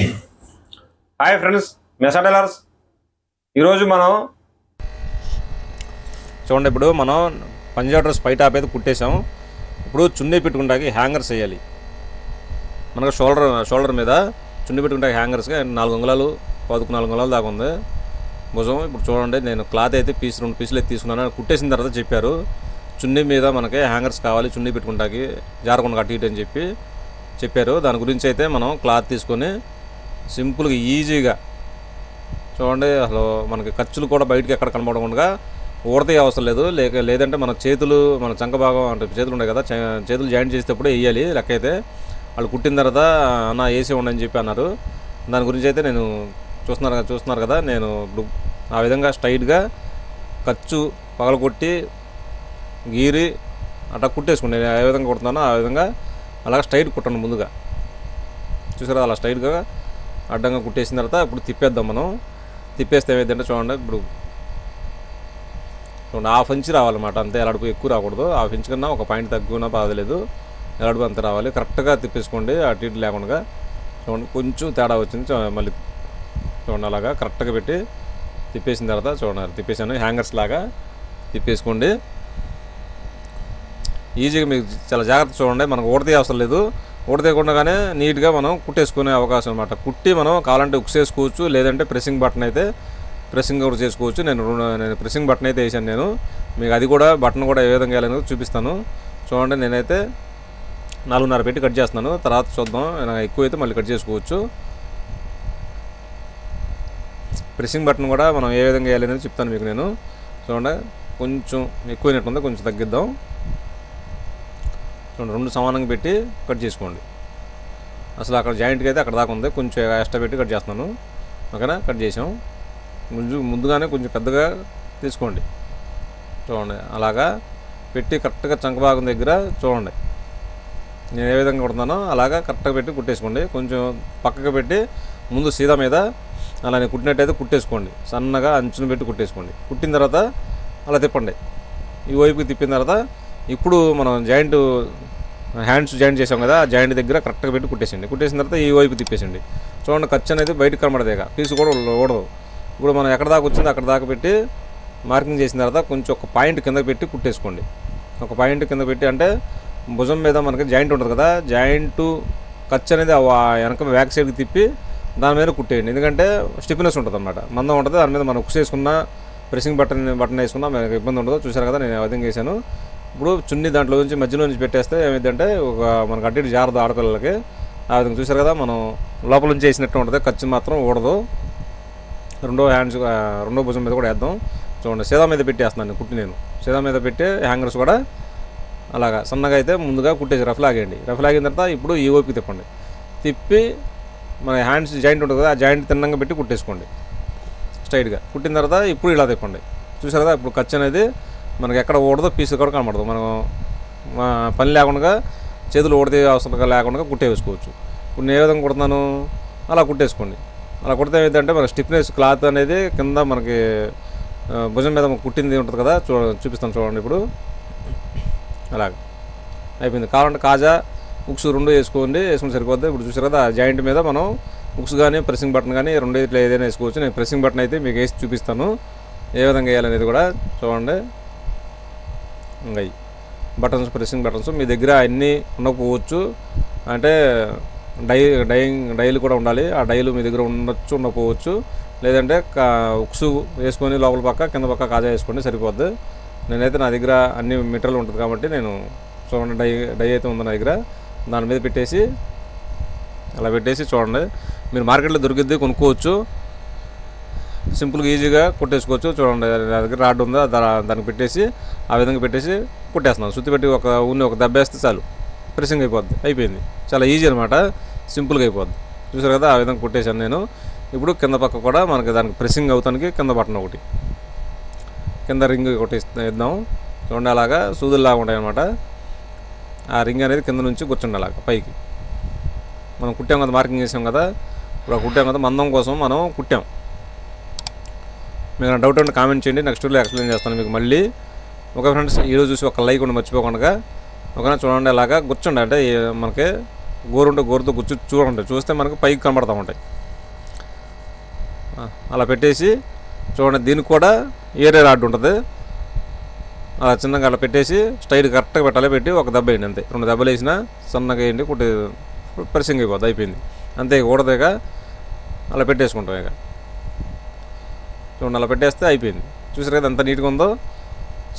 Hi friends మెసాడెలర్స్ ఈరోజు మనం చూడండి ఇప్పుడు మనం పంజాబ్ డ్రెస్ పై టాప్ అయితే కుట్టేసాం ఇప్పుడు చున్నీ పెట్టుకుంటాకి హ్యాంగర్స్ వేయాలి. మనకు షోల్డర్ షోల్డర్ మీద చున్నీ పెట్టుకుంటాకి హ్యాంగర్స్గా నాలుగు అంగుళాలు పదకొండు నాలుగు అంగుళాలు దాకా ఉంది. భుజం ఇప్పుడు చూడండి నేను క్లాత్ అయితే పీస్ రెండు పీసులు అయితే తీసుకున్నాను. కుట్టేసిన తర్వాత చెప్పారు చున్నీ మీద మనకి హ్యాంగర్స్ కావాలి చున్నీ పెట్టుకుంటాకి జారకుండా కట్టి ఇటు అని చెప్పి చెప్పారు. దాని గురించి అయితే మనం క్లాత్ తీసుకొని సింపుల్గా ఈజీగా. చూడండి అసలు మనకి ఖర్చులు కూడా బయటకి ఎక్కడ కనబడకుండా ఊడతే అవసరం లేదు. లేక లేదంటే మన చేతులు మన చంక భాగం అంటే చేతులు ఉన్నాయి కదా చే- చేతులు జాయింట్ చేసేటప్పుడు వేయాలి లెక్క అయితే వాళ్ళు కుట్టిన తర్వాత అన్న ఏసీ ఉండని చెప్పి అన్నారు. దాని గురించి అయితే నేను చూస్తున్నారు కదా చూస్తున్నారు కదా నేను ఇప్పుడు ఆ విధంగా స్ట్రైట్గా ఖర్చు పగలగొట్టి గీరి అట్లా కుట్టేసుకోండి నేను ఏ విధంగా కుడుతున్నానో ఆ విధంగా అలాగ స్ట్రైట్ కుట్టండి ముందుగా. చూసారా అలా స్ట్రైట్గా అడ్డంగా కుట్టేసిన తర్వాత ఇప్పుడు తిప్పేద్దాం మనం. తిప్పేస్తే ఏమైందంటే చూడండి ఇప్పుడు చూడండి హాఫ్ ఇంచ్ రావాలన్నమాట. అంతే ఎలాడుపు ఎక్కువ రాకూడదు. హాఫ్ ఇంచ్ కన్నా ఒక పాయింట్ తగ్గునా బాధలేదు ఎలాడుపు అంత రావాలి. కరెక్ట్గా తిప్పేసుకోండి అటు ఇటు లేకుండా. చూడండి కొంచెం తేడా వచ్చింది. మళ్ళీ చూడండి అలాగా కరెక్ట్గా పెట్టి తిప్పేసిన తర్వాత చూడండి తిప్పేసాను. హ్యాంగర్స్ లాగా తిప్పేసుకోండి. ఈజీగా మీకు చాలా జాగ్రత్త చూడండి. మనకు ఊడతీ అవసరం లేదు. ఊడతీయకుండానే నీట్గా మనం కుట్టేసుకునే అవకాశం అనమాట కుట్టి మనం కావాలంటే ఉక్స్ వేసుకోవచ్చు లేదంటే ప్రెసింగ్ బటన్ అయితే ప్రెసింగ్ కూడా చేసుకోవచ్చు. నేను నేను ప్రెసింగ్ బటన్ అయితే వేసాను నేను. మీకు అది కూడా బటన్ కూడా ఏ విధంగా వేయాలని చూపిస్తాను. చూడండి నేనైతే నాలుగున్నర పెట్టి కట్ చేస్తున్నాను. తర్వాత చూద్దాం. ఎక్కువ అయితే మళ్ళీ కట్ చేసుకోవచ్చు. ప్రెసింగ్ బటన్ కూడా మనం ఏ విధంగా వేయాలనేది చెప్తాను మీకు నేను. చూడండి కొంచెం ఎక్కువైనట్టుంది కొంచెం తగ్గిద్దాం. రెండు సమానంగా పెట్టి కట్ చేసుకోండి. అసలు అక్కడ జాయింట్కి అయితే అక్కడ దాకా ఉంది. కొంచెం ఎక్స్ట్రా పెట్టి కట్ చేస్తున్నాను. ఓకేనా? కట్ చేసాం. ముందు ముందుగానే కొంచెం పెద్దగా తీసుకోండి. చూడండి. అలాగా పెట్టి కరెక్ట్గా చంకభాగం దగ్గర చూడండి. నేను ఏ విధంగా కొడుతున్నానో అలాగా కరెక్ట్గా పెట్టి కుట్టేసుకోండి. కొంచెం పక్కకు పెట్టి ముందు సీదా మీద అలా కుట్టినట్టయితే కుట్టేసుకోండి. సన్నగా అంచును పెట్టి కుట్టేసుకోండి. కుట్టిన తర్వాత అలా తిప్పండి. ఈ వైపుకి తిప్పిన తర్వాత ఇప్పుడు మనం జాయింట్ హ్యాండ్స్ జాయింట్ చేసాం కదా ఆ జాయింట్ దగ్గర కరెక్ట్గా పెట్టి కుట్టేసండి కుట్టేసిన తర్వాత ఈ వైపు తిప్పేసండి చూడండి ఖర్చు అనేది బయటకు కనబడదు పీసు కూడా ఓడదు ఇప్పుడు మనం ఎక్కడ దాకా వచ్చిందో అక్కడ దాకా పెట్టి మార్కింగ్ చేసిన తర్వాత కొంచెం ఒక పాయింట్ కింద పెట్టి కుట్టేసుకోండి. ఒక పాయింట్ కింద పెట్టి అంటే భుజం మీద మనకి జాయింట్ ఉంటుంది కదా జాయింట్ ఖర్చు అనేది ఆ వెనక బ్యాక్ సైడ్కి తిప్పి దాని మీద కుట్టేయండి. ఎందుకంటే స్టిఫ్నెస్ ఉంటుంది అనమాట మందం ఉంటుంది దాని మీద మనం ఉక్స్ వేసుకున్న ప్రెసింగ్ బటన్ బటన్ వేసుకున్నా మనకి ఇబ్బంది ఉండదు. చూసారు కదా నేను ఆ విధంగా వేసాను ఇప్పుడు చున్నీ దాంట్లో నుంచి మధ్యలో నుంచి పెట్టేస్తే ఏమైందంటే ఒక మనకు అడ్డు ఇటు జారదు ఆడపిల్లలకి. ఆ విధంగా చూసారు కదా మనం లోపల నుంచి వేసినట్టు ఉంటుంది. ఖర్చు మాత్రం ఊడదు. రెండో హ్యాండ్స్ రెండో భుజం మీద కూడా వేద్దాం. చూడండి సీదా మీద పెట్టేస్తున్నాను కుట్టి నేను. సీదా మీద పెట్టి హ్యాంగర్స్ కూడా అలాగా సన్నగా అయితే ముందుగా కుట్టేసి రఫ్ లాగేయండి. రఫ్ లాగిన తర్వాత ఇప్పుడు ఈ ఓపిక తిప్పండి. తిప్పి మన హ్యాండ్స్ జాయింట్ ఉంటుంది కదా ఆ జాయింట్ తిన్నంగా పెట్టి కుట్టేసుకోండి. స్ట్రైట్గా. కుట్టిన తర్వాత ఇప్పుడు ఇలా తిప్పండి. చూసారు కదా ఇప్పుడు ఖర్చు అనేది మనకి ఎక్కడ ఊడదో పీస్ కూడా కనబడదు. మనం పని లేకుండా చేతులు ఊడితే అవసరం లేకుండా కుట్టే వేసుకోవచ్చు. ఇప్పుడు నేను ఏ విధంగా కుడుతున్నాను? అలా కుట్టేసుకోండి. అలా కుడితే ఏంటంటే మనకి స్టిఫ్నెస్ క్లాత్ అనేది కింద మనకి భుజం మీద కుట్టింది ఉంటుంది కదా చూ చూపిస్తాను చూడండి ఇప్పుడు. అలాగ. అయిపోయింది. కావాలంటే కాజా ఉక్స్ రెండు వేసుకోండి. వేసుకుంటే సరిపోద్ది. ఇప్పుడు చూసారు కదా ఆ జాయింట్ మీద మనం ఉక్స్ కానీ ప్రెసింగ్ బటన్ కానీ రెండు ఇట్లా ఏదైనా వేసుకోవచ్చు. నేను ప్రెసింగ్ బటన్ అయితే మీకు వేసి చూపిస్తాను. ఏ విధంగా వేయాలనేది కూడా చూడండి. ఇంకా బటన్స్ ప్రెసింగ్ బటన్స్ మీ దగ్గర అన్నీ ఉండకపోవచ్చు. అంటే డై డైయింగ్ డైలు కూడా ఉండాలి. ఆ డైలు మీ దగ్గర ఉండొచ్చు ఉండకపోవచ్చు. లేదంటే కా ఉక్సు వేసుకొని లోపల పక్క కింద పక్క కాజా వేసుకోండి సరిపోద్ది. నేనైతే నా దగ్గర అన్ని మెటీరియల్ ఉంటుంది కాబట్టి నేను చూడండి డై డై అయితే ఉంది నా దగ్గర. దాని మీద పెట్టేసి అలా పెట్టేసి చూడండి. మీరు మార్కెట్లో దొరికిద్ది కొనుక్కోవచ్చు. సింపుల్గా ఈజీగా కుట్టేసుకోవచ్చు. చూడండి నా దగ్గర రాడ్ ఉందా దా- దానికి పెట్టేసి ఆ విధంగా పెట్టేసి కుట్టేస్తున్నాను సుత్తి పెట్టి ఒక ఉన్ని ఒక దెబ్బేస్తే చాలు. ప్రెసింగ్ అయిపోద్ది అయిపోయింది. చాలా ఈజీ అనమాట సింపుల్గా అయిపోద్ది. చూసారు కదా ఆ విధంగా కుట్టేశాను నేను. ఇప్పుడు కింద పక్క కూడా మనకి దానికి ప్రెసింగ్ అవుతానికి కింద బటన్ ఒకటి. కింద రింగ్ ఒకటి ఇద్దాం. చూడండి అలాగా సూదుల్లాగా ఉంటాయన్నమాట. ఆ రింగ్ అనేది కింద నుంచి కూర్చుండి అలాగా పైకి. మనం కుట్టాం కదా మార్కింగ్ చేసాం కదా. ఇప్పుడు కుట్టాం కదా మందం కోసం మనం కుట్టాం. మీకు డౌట్ ఉంటే కామెంట్ చేయండి. నెక్స్ట్ వీడియో ఎక్స్ప్లెయిన్ చేస్తాను మీకు మళ్ళీ. ఒక ఫ్రెండ్స్ ఈరోజు చూసి ఒక లైక్ ఉండి మర్చిపోకుండా ఒకనా చూడండి అలాగా. కూర్చోండి అంటే మనకి గోరుంటే గోరుతో కూర్చు చూడండి. చూస్తే మనకు పైకి కనబడతా ఉంటాయి. అలా పెట్టేసి చూడండి దీనికి కూడా ఏరే రాడ్ ఉంటుంది. అలా చిన్నగా అలా పెట్టేసి స్టైల్ కరెక్ట్గా పెట్టాలి. పెట్టి ఒక దెబ్బ వేయండి అంతే. రెండు దెబ్బలు వేసినా సన్నగా వేయండి కొట్టి ప్రెసింగ్ అయిపోద్ది. అయిపోయింది. అంతే ఇక ఇక అలా పెట్టేసుకుంటాం ఇక. చూడండి అలా పెట్టేస్తే అయిపోయింది. చూసారు కదా ఎంత నీట్గా ఉందో?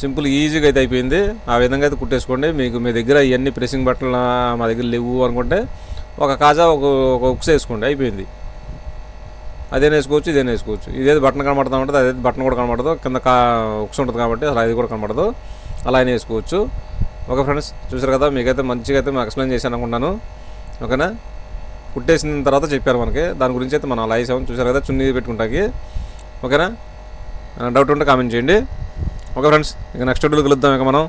సింపుల్ ఈజీగా అయితే అయిపోయింది. ఆ విధంగా అయితే కుట్టేసుకోండి. మీకు మీ దగ్గర ఇవన్నీ ప్రెసింగ్ బట్టలు మా దగ్గర లేవు అనుకుంటే ఒక కాజా ఒక ఒక ఉక్స్ వేసుకోండి. అయిపోయింది. అదేనా వేసుకోవచ్చు ఇదేనా వేసుకోవచ్చు. ఇదేది బటన్ కనబడతా ఉంటుంది అదే బటన్ కూడా కనబడదు. కింద కా ఉక్స్ ఉంటుంది కాబట్టి అలా అది కూడా కనబడదు. అలా అయినా వేసుకోవచ్చు. ఓకే ఫ్రెండ్స్ చూసారు కదా మీకైతే మంచిగా అయితే మేము ఎక్స్ప్లెయిన్ చేశాను అనుకుంటున్నాను. ఓకేనా? కుట్టేసిన తర్వాత చెప్పారు మనకి. దాని గురించి అయితే మనం అలా వేసాము చూసారు కదా చున్నీ పెట్టుకుంటాకి. ఓకేనా? డౌట్ ఉంటే కామెంట్ చేయండి. ఓకే ఫ్రెండ్స్ ఇక నెక్స్ట్ వీడియోలో కలుద్దాం ఇక మనం.